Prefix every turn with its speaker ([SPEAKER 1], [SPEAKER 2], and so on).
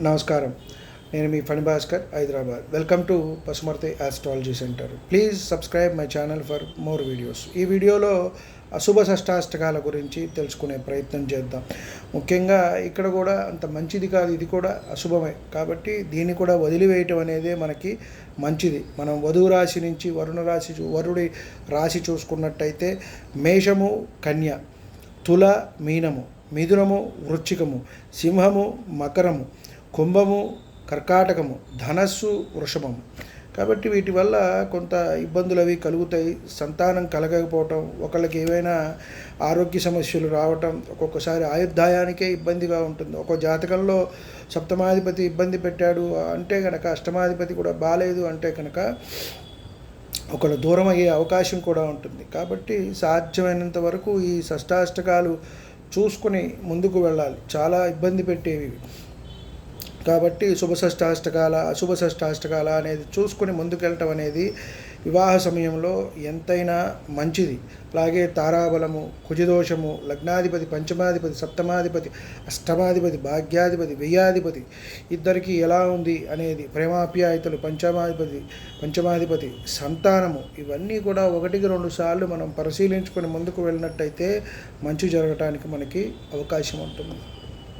[SPEAKER 1] నమస్కారం. నేను మీ Phani Bhaskar Hyderabad. Welcome to Pasumarthi astrology centre please subscribe my channel for more videos ఈ వీడియోలో అశుభ షష్టాష్టకాల గురించి తెలుసుకునే ప్రయత్నం చేద్దాం. ముఖ్యంగా ఇక్కడ కూడా అంత మంచిది కాదు ఇది కూడా అశుభమే. కాబట్టి దీన్ని కూడా వదిలివేయటం అనేదే మనకి మంచిది. మనం వధువు రాశి నుంచి వరుణ రాశి చూ- వరుడి రాశి చూసుకున్నట్టయితే మేషము కన్య తుల మీనము మిథునము వృచ్చికము సింహము మకరము కుంభము కర్కాటకము ధనస్సు వృషభము. కాబట్టి వీటి వల్ల కొంత ఇబ్బందులు అవి కలుగుతాయి. సంతానం కలగకపోవటం ఒకళ్ళకి ఏవైనా ఆరోగ్య సమస్యలు రావటం ఒక్కొక్కసారి ఆయుర్దాయానికే ఇబ్బందిగా ఉంటుంది. ఒక జాతకంలో సప్తమాధిపతి ఇబ్బంది పెట్టాడు అంటే కనుక అష్టమాధిపతి కూడా బాగాలేదు అంటే కనుక ఒకళ్ళు దూరం అయ్యే అవకాశం కూడా ఉంటుంది. కాబట్టి సాధ్యమైనంత వరకు ఈ షష్టాష్టకాలు చూసుకుని ముందుకు వెళ్ళాలి. చాలా ఇబ్బంది పెట్టేవి. కాబట్టి శుభ షష్టాష్టకాల అశుభ షష్టాష్టకాల అనేది చూసుకుని ముందుకెళ్ళటం అనేది వివాహ సమయంలో ఎంతైనా మంచిది. అలాగే తారాబలము కుజదోషము లగ్నాధిపతి పంచమాధిపతి సప్తమాధిపతి అష్టమాధిపతి భాగ్యాధిపతి వ్యయాధిపతి ఇద్దరికి ఎలా ఉంది అనేది ప్రేమాప్యాయతలు పంచమాధిపతి పంచమాధిపతి సంతానము ఇవన్నీ కూడా ఒకటికి రెండు సార్లు మనం పరిశీలించుకొని ముందుకు వెళ్ళినట్టయితే మంచి జరగటానికి మనకి అవకాశం ఉంటుంది.